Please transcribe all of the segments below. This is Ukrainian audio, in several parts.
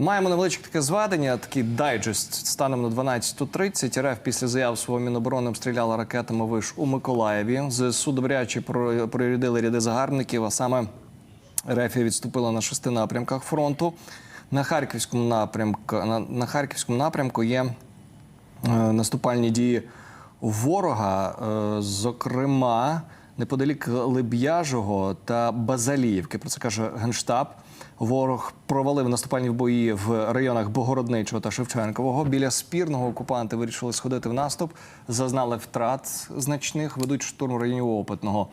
Маємо невеличке таке зведення, такий дайджест станом на 12.30. РФ після заяв свого Міноборони обстріляла ракетами виш у Миколаєві. ЗСУ добряче прорядили ряди загарбників, а саме РФ відступила на шести напрямках фронту. На харківському напрямку на, на харківському напрямку є е, наступальні дії ворога, е, зокрема неподалік Леб'яжого та Базаліївки. Про це каже генштаб. Ворог провалив наступальні бої в районах Богородничого та Шевченкового. Біля спірного окупанти вирішили сходити в наступ, зазнали втрат значних, ведуть штурм в районі Опитного.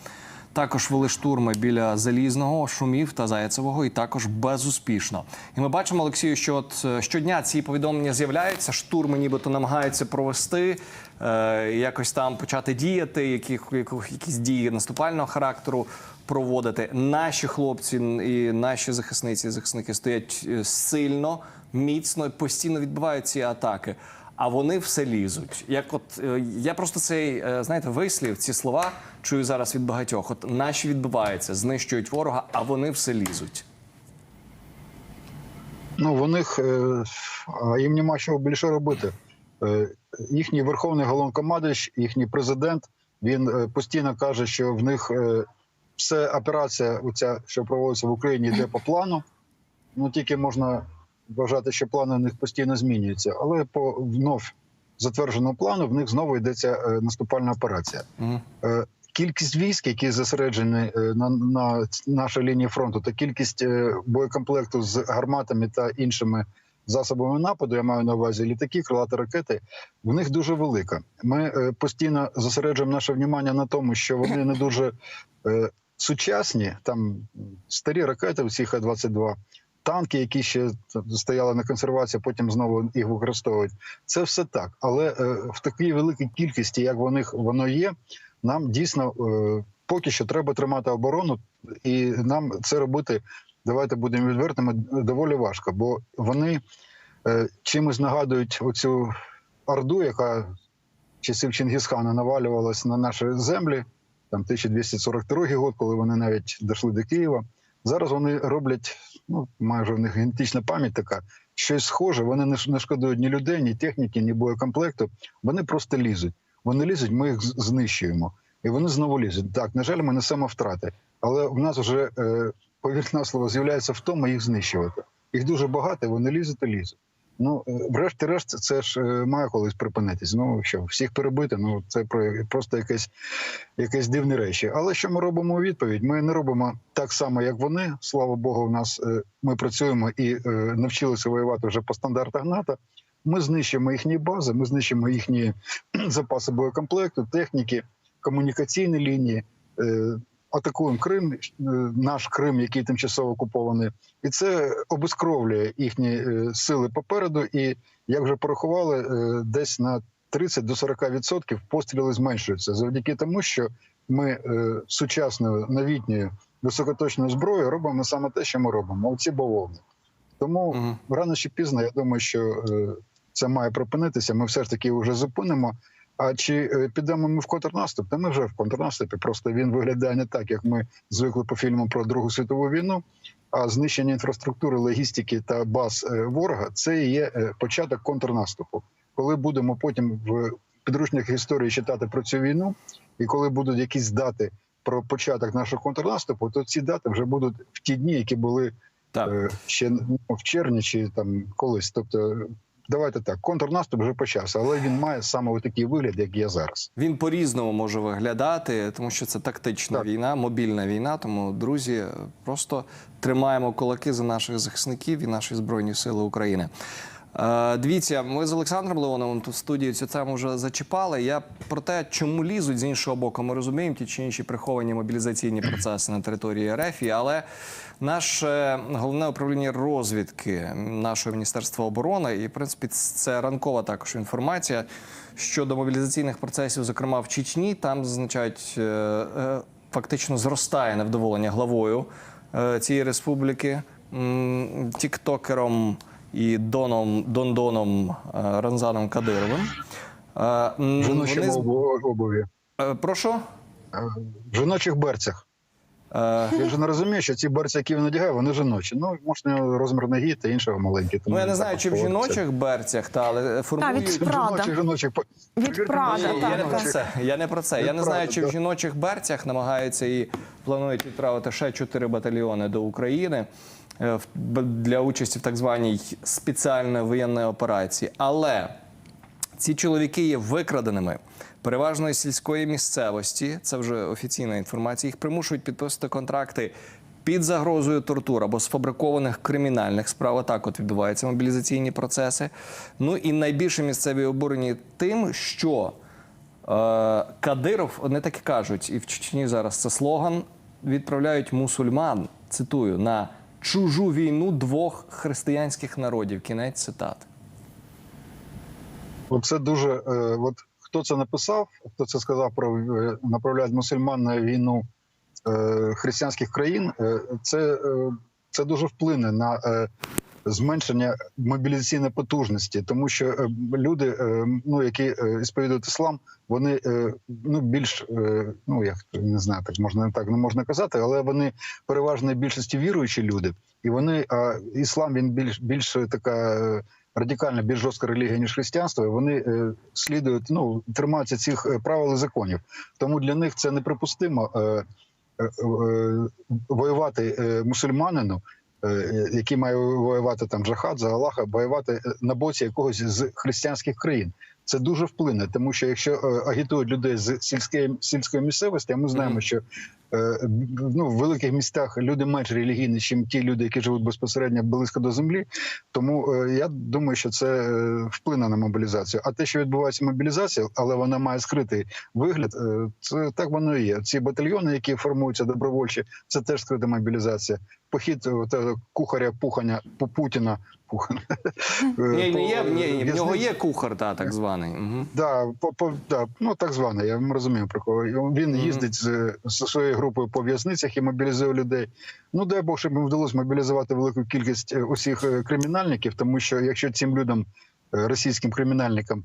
Також вели штурми біля Залізного, Шумів та Зайцевого, і також безуспішно. І ми бачимо, Олексію, що от е, щодня ці повідомлення з'являються. Штурми, нібито намагаються провести, е, якось там почати діяти, яких, якісь дії наступального характеру проводити. Наші хлопці і наші захисниці і захисники стоять е, сильно, міцно, постійно відбивають ці атаки. А вони все лізуть. Як от е, я просто цей е, знаєте вислів, ці слова чую зараз від багатьох. От наші відбиваються, знищують ворога, а вони все лізуть. Ну, в них е, їм нема чого більше робити. Їхній верховний головнокомандуючий, їхній президент, він постійно каже, що в них все операція, оця, що проводиться в Україні, йде по плану. Ну тільки можна вважати, що плани в них постійно змінюються, але по внов затвердженому плану в них знову йдеться е, наступальна операція. Е, Кількість військ, які зосереджені е, на, на нашій лінії фронту, та кількість боєкомплекту з гарматами та іншими засобами нападу, я маю на увазі літаки, крилати ракети, в них дуже велика. Ми постійно зосереджуємо наше внимання на тому, що вони не дуже сучасні. Там старі ракети, всі Х-22, танки, які ще стояли на консервації, потім знову їх використовують. Це все так. Але е, в такій великій кількості, як в них воно є, нам дійсно е, поки що треба тримати оборону, і нам це робити. Давайте будемо відвертими доволі важко, бо вони е, чимось нагадують оцю орду, яка часів Чингісхана навалювалась на наші землі. Там 1242 год, коли вони навіть дійшли до Києва. Зараз вони роблять, ну майже в них генетична пам'ять така, щось схоже. Вони не шкодують ні людей, ні техніки, ні боєкомплекту. Вони просто лізуть. Вони лізуть, ми їх знищуємо. І вони знову лізуть. Так, на жаль, ми несемо втрати. Але в нас вже, е, повір на слово, з'являється втома їх знищувати. Їх дуже багато, вони лізуть і лізуть. Ну, е, врешті-решт, це ж е, має колись припинитись. Ну що, всіх перебити, ну це про- просто якесь, якесь дивні речі. Але що ми робимо у відповідь? Ми не робимо так само, як вони. Слава Богу, в нас е, ми працюємо і навчилися воювати вже по стандартах НАТО. Ми знищимо їхні бази, ми знищимо їхні запаси боєкомплекту, техніки, комунікаційні лінії. Атакуємо Крим, е, наш Крим, який тимчасово окупований, і це обескровлює їхні е, сили попереду. І як вже порахували, е, десь на 30 до 40% постріли зменшуються завдяки тому, що ми сучасною новітньою високоточною зброєю робимо саме те, що ми робимо. Оці бавовни. Тому Мгм. рано чи пізно, я думаю, що це має припинитися. Ми все ж таки вже зупинимо. А чи е, підемо ми в контрнаступ? Та ми вже в контрнаступі. Просто він виглядає не так, як ми звикли по фільмам про Другу світову війну. А знищення інфраструктури, логістики та баз е, ворога це і є е, початок контрнаступу. Коли будемо потім в підручниках історії читати про цю війну, і коли будуть якісь дати про початок нашого контрнаступу, то ці дати вже будуть в ті дні, які були Так. ще ну, в червні чи там колись. Тобто, давайте так, контрнаступ вже почався, але він має саме такий вигляд, як є зараз. Він по-різному може виглядати, тому що це тактична Так. війна, мобільна війна. Тому, друзі, просто тримаємо кулаки за наших захисників і наші збройні сили України. Е, Дивіться, ми з Олександром Леоновим тут в студії цю тему вже зачіпали. Я про те, чому лізуть з іншого боку, ми розуміємо ті чи інші приховані мобілізаційні процеси на території РФ, але наше головне управління розвідки нашого міністерства оборони, і в принципі це ранкова також інформація щодо мобілізаційних процесів, зокрема в Чечні. Там зазначають е, е, фактично зростає невдоволення главою цієї республіки, тіктокером і доном Дондоном е, Ранзаном Кадировим. Е, В жіночих вони обуві, е, прошу. В жіночих берцях. Він же не розуміє, що ці берці, які він надягає, вони жіночі. Ну, нього розмір ноги та іншого маленький. тому ну я не знаю, чи в жіночих берцях, та але формують. від Прада. жіночих, жіночих. Від Прада, я так, не про це. Я не про це. Я не знаю, чи в жіночих берцях намагаються і планують відправити ще чотири батальйони до України для участі в так званій спеціальної воєнної операції. Але ці чоловіки є викраденими. Переважно із сільської місцевості, це вже офіційна інформація. Їх примушують підписувати контракти під загрозою тортур або сфабрикованих кримінальних справ. Так от відбуваються мобілізаційні процеси. Ну і найбільше місцеві обурені тим, що е, Кадиров, вони так і кажуть, і в Чечні зараз це слоган: відправляють мусульман, цитую, на чужу війну двох християнських народів. Кінець цитати. Оце дуже. Е, от хто це написав, хто це сказав про е, направляють мусульман на війну е, християнських країн, е, це, е, це дуже вплине на е, зменшення мобілізаційної потужності, тому що е, люди, е, ну які е, сповідують іслам, вони ну більш ну як не знаю, так можна так не можна казати, але вони переважно більшості віруючі люди, і вони а іслам він більш більш така. радикальна, більш жорстка релігія, ніж християнство, вони е, слідують, ну тримаються цих правил і законів. Тому для них це неприпустимо е, е, воювати мусульманину, який має воювати там джахад за Аллаха, воювати е, на боці якогось з християнських країн. Це дуже вплине, тому що якщо е, агітують людей з сільської сільської місцевості, а ми знаємо, що е, ну, в великих містах люди менш релігійні, ніж ті люди, які живуть безпосередньо близько до землі. Тому е, я думаю, що це е, вплине на мобілізацію. А те, що відбувається мобілізація, але вона має скритий вигляд, е, це так воно і є. Ці батальйони, які формуються добровольчі, це теж скрита мобілізація. Похід е, кухаря Пуханя Пу- Путіна. Пухана. Е, Ні, не є, ні, в нього є кухар, та, так званий. Угу. Да, по, по, да, ну так званий, я розумію про кого. Він їздить з, з своєю групою по в'язницях і мобілізує людей. Ну дай Бог, щоб їм вдалося мобілізувати велику кількість е, усіх е, кримінальників, тому що якщо цим людям, російським кримінальникам,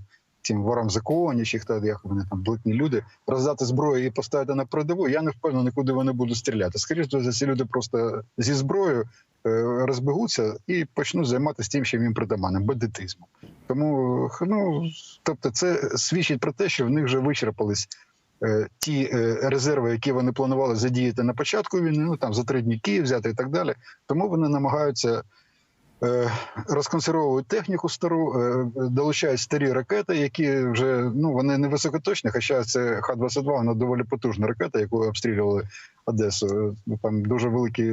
цим ворам законі, чи хто як вони там блитні люди, роздати зброю і поставити на передову, я не впевнений, куди вони будуть стріляти. Скоріше за ці люди просто зі зброєю е, розбегуться і почнуть займатися тим, що їм притаманним, бандитизмом. Тому ну тобто, це свідчить про те, що в них вже вичерпались е, ті е, резерви, які вони планували задіяти на початку війни, ну там за три дні Київ взяти і так далі. Тому вони намагаються. Е, Розконсервовують техніку стару, е, долучають старі ракети, які вже ну вони не високоточні, хоча це Х-22, вона доволі потужна ракета, яку обстрілювали Одесу. Е, Там дуже великий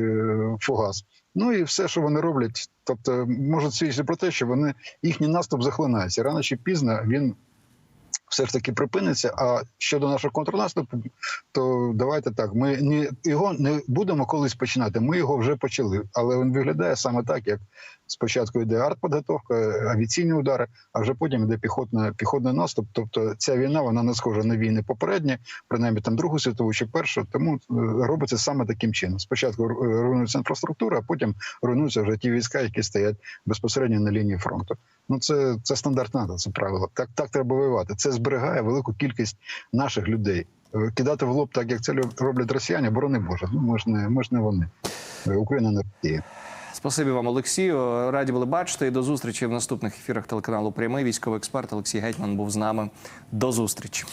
фугас. Ну і все, що вони роблять, тобто можуть свідчити про те, що вони їхній наступ захлинається. Рано чи пізно він все ж таки припиниться. А щодо нашого контрнаступу, то давайте так. Ми не його не будемо колись починати. Ми його вже почали, але він виглядає саме так, як спочатку йде артподготовка, авіаційні удари, а вже потім йде піхотна, піхотний наступ. Тобто ця війна вона не схожа на війни попередні, принаймні там другу світову чи першу. Тому е, робиться саме таким чином. Спочатку ру- руйнується інфраструктура, а потім руйнуються вже ті війська, які стоять безпосередньо на лінії фронту. Ну це, це стандарт НАТО, це правило. Так, так треба воювати. Це зберігає велику кількість наших людей. Е, Кидати в лоб, так як це роблять росіяни, борони Боже. Ну ми ж не ми ж не вони. Е, Україна не Росія. Спасибі вам, Олексію. Раді були бачити. І до зустрічі в наступних ефірах телеканалу Прямий. Військовий експерт Олексій Гетьман був з нами. До зустрічі.